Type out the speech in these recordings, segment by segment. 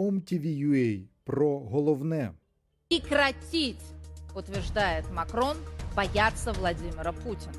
OMTV.ua про головне. прекратить, утверждает Макрон, бояться Владимира Путина.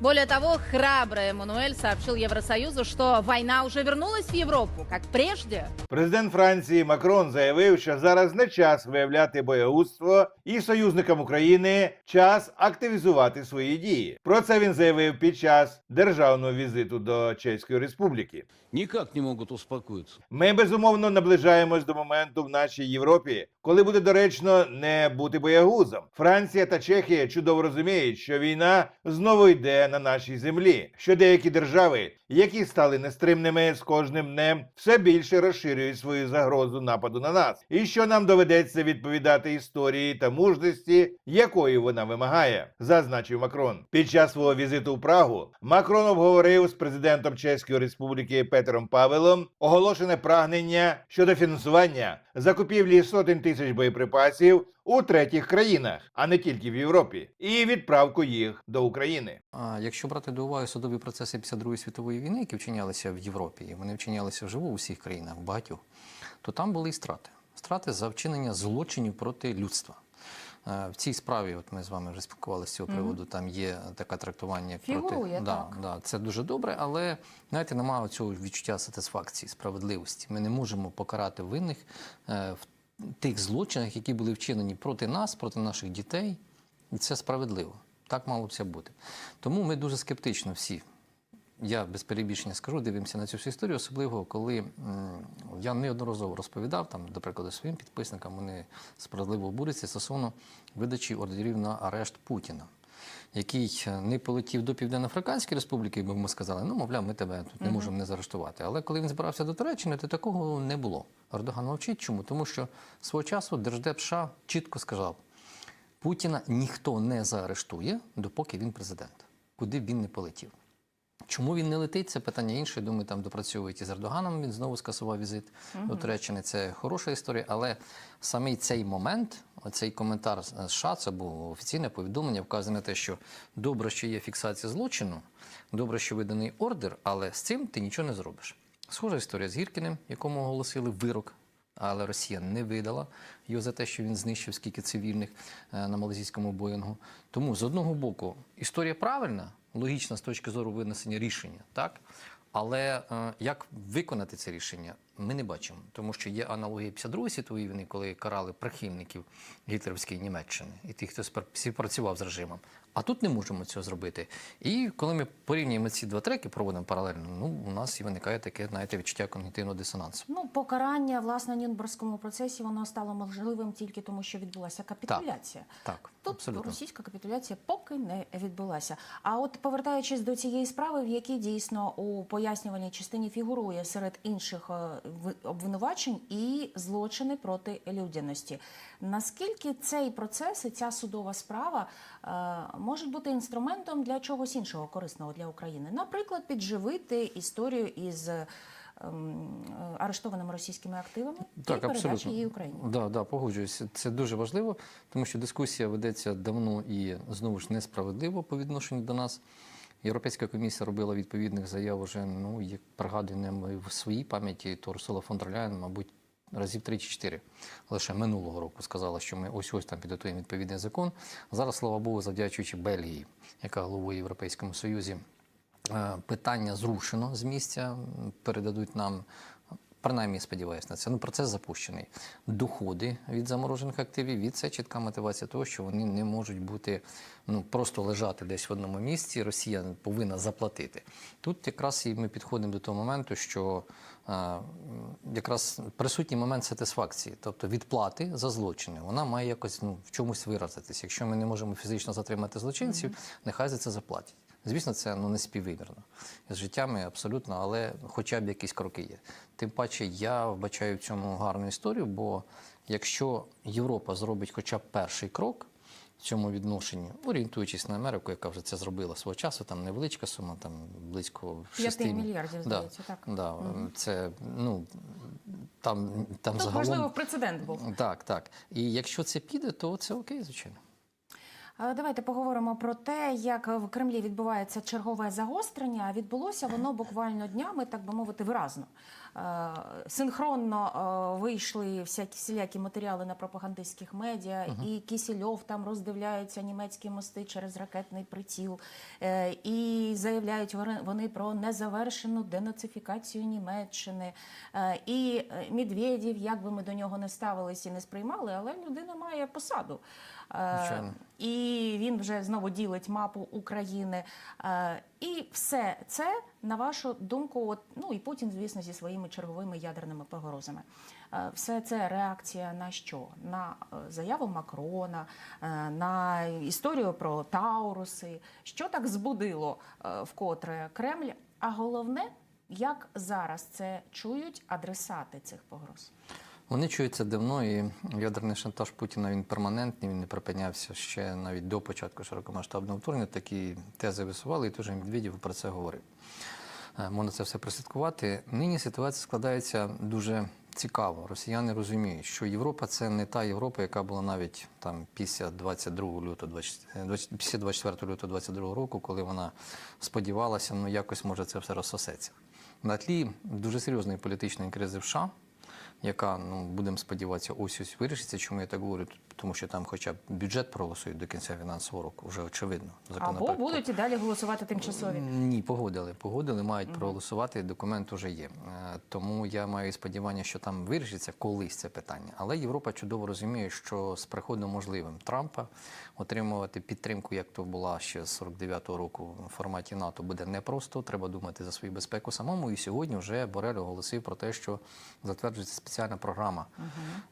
Более того, храбрый Эммануэль сообщил Евросоюзу, что война уже вернулась в Европу, как прежде. Президент Франції Макрон заявив, що зараз не час виявляти боягузтво і союзникам України час активізувати свої дії. Про це він заявив під час державного візиту до Чеської Республіки. никак не могут успокоиться. Ми безумовно наближаємось до моменту в нашій Європі, коли буде доречно не бути боягузом. Франція та Чехія чудово розуміють, що війна знову йде на нашій землі. Що деякі держави, які стали нестримними з кожним днем, все більше розширюють свою загрозу нападу на нас, і що нам доведеться відповідати історії та мужності, якої вона вимагає, зазначив Макрон. Під час свого візиту в Прагу Макрон обговорив з президентом Чеської Республіки Петером Павелом оголошене прагнення щодо фінансування закупівлі сотень тисяч боєприпасів у третіх країнах, а не тільки в Європі, і відправку їх до України. А якщо брати до уваги судові процеси після Другої світової війни, які вчинялися в Європі, і вони вчинялися вживу у всіх країнах, в багатьох, то там були і страти. Страти за вчинення злочинів проти людства. Е, В цій справі, от ми з вами вже спілкувалися з цього приводу, там є таке трактування Фігурує, проти да, так. да, це дуже добре, але знаєте, немає цього відчуття сатисфакції, справедливості. Ми не можемо покарати винних е, в тих злочинах, які були вчинені проти нас, проти наших дітей, і це справедливо. Так мало б це бути. Тому ми дуже скептично всі. Я без перебільшення скажу, дивимося на цю всю історію, особливо коли я неодноразово розповідав там, до прикладу, своїм підписникам, вони справедливо обурюються стосовно видачі ордерів на арешт Путіна, який е, не полетів до Південно-Африканської республіки, бо ми сказали, ну мовляв, ми тебе тут не можемо не заарештувати. Але коли він збирався до Туреччини, то такого не було. Ердоган мовчить. Чому? Тому що свого часу Держдеп США чітко сказав, Путіна ніхто не заарештує, допоки він президент, куди б він не полетів. Чому він не летить? Це питання інше. Думаю, там допрацьовують із Ердоганом. Він знову скасував візит до Туреччини. Це хороша історія. Але саме цей момент, оцей коментар з США, це було офіційне повідомлення, вказує на те, що добре, що є фіксація злочину, добре, що виданий ордер, але з цим ти нічого не зробиш. Схожа історія з Гіркіним, якому оголосили вирок. Але Росія не видала його за те, що він знищив скільки цивільних е, на малазійському Боїнгу. Тому з одного боку історія правильна, логічна з точки зору винесення рішення, так але е, як виконати це рішення, ми не бачимо, тому що є аналогії 52 світової війни, коли карали прихильників гітлерівської Німеччини і тих, хто співпрацював з режимом. А тут не можемо цього зробити. І коли ми порівнюємо ці два треки, проводимо паралельно, ну у нас і виникає таке, знаєте, відчуття когнітивного дисонансу. Ну, покарання власне в процесі воно стало можливим тільки тому, що відбулася капітуляція. Так, Тут абсолютно. російська капітуляція поки не відбулася. А от повертаючись до цієї справи, в якій дійсно у пояснювальній частині фігурує серед інших е, обвинувачень і злочини проти людяності. Наскільки цей процес і ця судова справа е, можуть бути інструментом для чогось іншого корисного для України? Наприклад, підживити історію із ем, е, арештованими російськими активами і передачі її Україні. Да, да, погоджуюся. Це дуже важливо, тому що дискусія ведеться давно і знову ж несправедливо по відношенню до нас. Європейська комісія робила відповідних заяв уже, ну, як пригадуємо в своїй пам'яті, то Урсула фон дер Ляйен, мабуть, разів 3 чи 4 лише минулого року сказала, що ми ось ось там підготуємо відповідний закон. Зараз, слава Богу, завдячуючи Бельгії, яка головує Європейському Союзі, е, питання зрушено з місця, передадуть нам. Принаймні сподіваюся на це. Ну, процес запущений. Доходи від заморожених активів, від це чітка мотивація того, що вони не можуть бути ну просто лежати десь в одному місці. Росія повинна заплатити. Тут якраз і ми підходимо до того моменту, що е, м, якраз присутній момент сатисфакції, тобто відплати за злочини. Вона має якось ну в чомусь виразитись. Якщо ми не можемо фізично затримати злочинців, нехай за це заплатять. Звісно, це ну не співвимірно з життями абсолютно, але хоча б якісь кроки є. Тим паче я вбачаю в цьому гарну історію, бо якщо Європа зробить хоча б перший крок в цьому відношенні, орієнтуючись на Америку, яка вже це зробила свого часу, там невеличка сума, там близько 6 П'яти мільярдів, да, здається, так. Да, Це ну там, там Тут, загалом можливо, прецедент був. так, так. І якщо це піде, то це окей, звичайно. Давайте поговоримо про те, як в Кремлі відбувається чергове загострення. Відбулося воно буквально днями, так би мовити, виразно. Е, Синхронно е, вийшли всякі всілякі матеріали на пропагандистських медіа, і Кісільов там роздивляється німецькі мости через ракетний приціл, Е, і заявляють вони- про незавершену денацифікацію Німеччини. І Медведєв, як би ми до нього не ставилися і не сприймали, але людина має посаду. Звичайно. І він вже знову ділить мапу України. Е, І все це, на вашу думку, от, ну і Путін, звісно, зі своїми черговими ядерними погрозами. Е, Все це реакція на що? На е, заяву Макрона, на історію про Тауруси. Що так збудило вкотре Кремль? А головне, як зараз це чують адресати цих погроз? Вони чують це давно, і ядерний шантаж Путіна він перманентний, він не припинявся ще навіть до початку широкомасштабного вторгнення. Такі тези висували, і теж Медведєв про це говорив. Е, Можна це все прослідкувати. Нині ситуація складається дуже цікаво. Росіяни розуміють, що Європа це не та Європа, яка була навіть там після 22 лютого, 20 20 після 24 лютого 22 року, коли вона сподівалася, ну якось може це все розсосеться. На тлі дуже серйозної політичної кризи в США, яка, ну будемо сподіватися, ось ось вирішиться. Чому я так говорю? Тому що там, хоча б бюджет проголосують до кінця фінансового року, вже очевидно. Або будуть і далі голосувати тимчасові. ні, погодили. Погодили, мають проголосувати. Документ уже є. Тому я маю сподівання, що там вирішиться колись це питання. Але Європа чудово розуміє, що з приходом можливим Трампа отримувати підтримку, як то була ще з 49-го року в форматі НАТО, буде непросто. Треба думати за свою безпеку самому. І сьогодні вже Борель оголосив про те, що затверджується спеціальна програма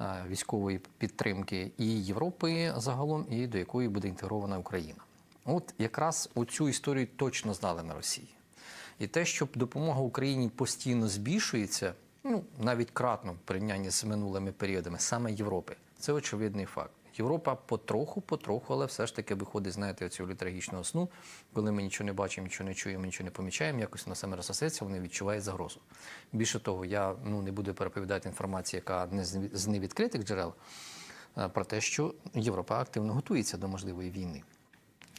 е, військової підтримки і Європи загалом, і до якої буде інтегрована Україна. От якраз оцю історію точно знали на Росії. І те, що допомога Україні постійно збільшується, ну навіть кратно в порівнянні з минулими періодами, саме Європи, це очевидний факт. Європа потроху, потроху, але все ж таки виходить, знаєте, цього літургічного сну, коли ми нічого не бачимо, нічого не чуємо, нічого не помічаємо, якось на саме розсосеться, вони відчувають загрозу. Більше того, я ну не буду переповідати інформацію, яка не з невідкритих джерел, про те, що Європа активно готується до можливої війни.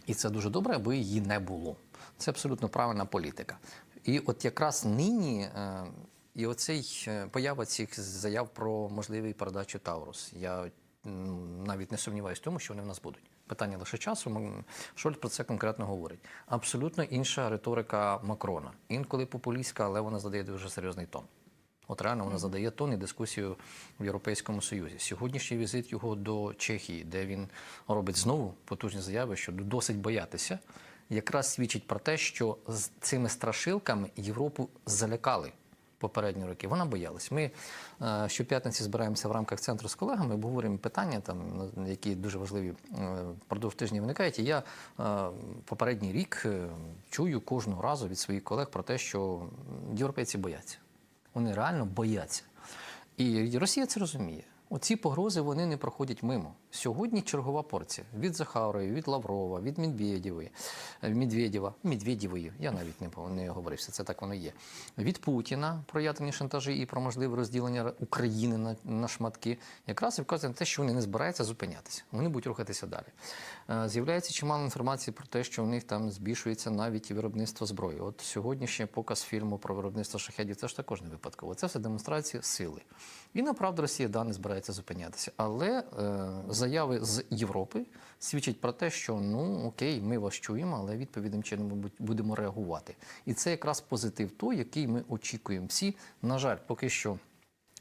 І це дуже добре, аби її не було. Це абсолютно правильна політика. І от якраз нині е, і оцей е, поява цих заяв про можливий передачу Таурус. Я навіть не сумніваюся в тому, що вони в нас будуть. Питання лише часу. Шольц про це конкретно говорить. Абсолютно інша риторика Макрона. Інколи популістська, але вона задає дуже серйозний тон. От реально вона задає тон і дискусію в Європейському Союзі. Сьогоднішній візит його до Чехії, де він робить знову потужні заяви, що досить боятися, якраз свідчить про те, що з цими страшилками Європу залякали попередні роки. Вона боялась. Ми е, щоп'ятниці збираємося в рамках центру з колегами, обговорюємо питання, там, які дуже важливі е, впродовж тижня виникають. І я е, попередній рік чую кожного разу від своїх колег про те, що європейці бояться. Вони реально бояться. І Росія це розуміє. Оці погрози вони не проходять мимо. Сьогодні чергова порція від Захарової, від Лаврова, від Медведєвої, е, Медведєва, Медведєвої, я навіть не, не говорився, це так воно є. Від Путіна про ядерні шантажі і про можливе розділення України на, на шматки. Якраз вказує на те, що вони не збираються зупинятися. Вони будуть рухатися далі. Е, З'являється чимало інформації про те, що в них там збільшується навіть виробництво зброї. От сьогоднішній показ фільму про виробництво шахедів це ж також не випадково. Це все демонстрація сили. І направду Росія да, не збирається зупинятися. Але е, заяви з Європи свідчать про те, що ну окей, ми вас чуємо, але відповідним чином будемо реагувати. І це якраз позитив той, який ми очікуємо всі. На жаль, поки що.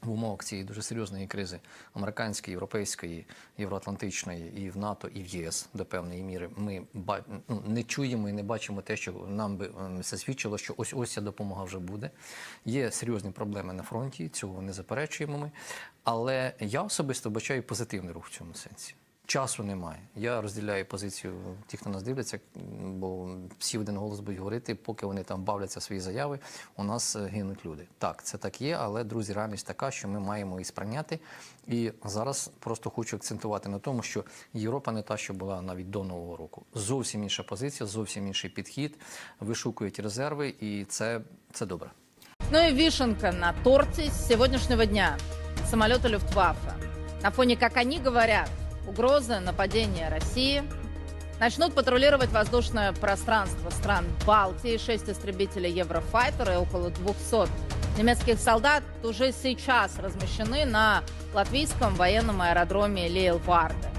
В умовах цієї дуже серйозної кризи американської, європейської, євроатлантичної і в НАТО, і в ЄС до певної міри ми ну, не чуємо і не бачимо те, що нам би ем, це свідчило, що ось ось ця допомога вже буде. Є серйозні проблеми на фронті, цього не заперечуємо ми. Але я особисто бачаю позитивний рух в цьому сенсі. Часу немає. Я розділяю позицію тих, хто нас дивляться, бо всі в один голос будуть говорити, поки вони там бавляться свої заяви, у нас е, гинуть люди. Так, це так є, але друзі, реальність така, що ми маємо і сприйняти. І зараз просто хочу акцентувати на тому, що Європа не та, що була навіть до нового року. Зовсім інша позиція, зовсім інший підхід. Вишукують резерви, і це, це добре. Ну и вишенка на торте с сегодняшнего дня. Самолеты Люфтваффе. На фоне, как они говорят, угрозы нападения России, начнут патрулировать воздушное пространство стран Балтии. Шесть истребителей Еврофайтер и около 200 немецких солдат уже сейчас размещены на латвийском военном аэродроме Лейлварде.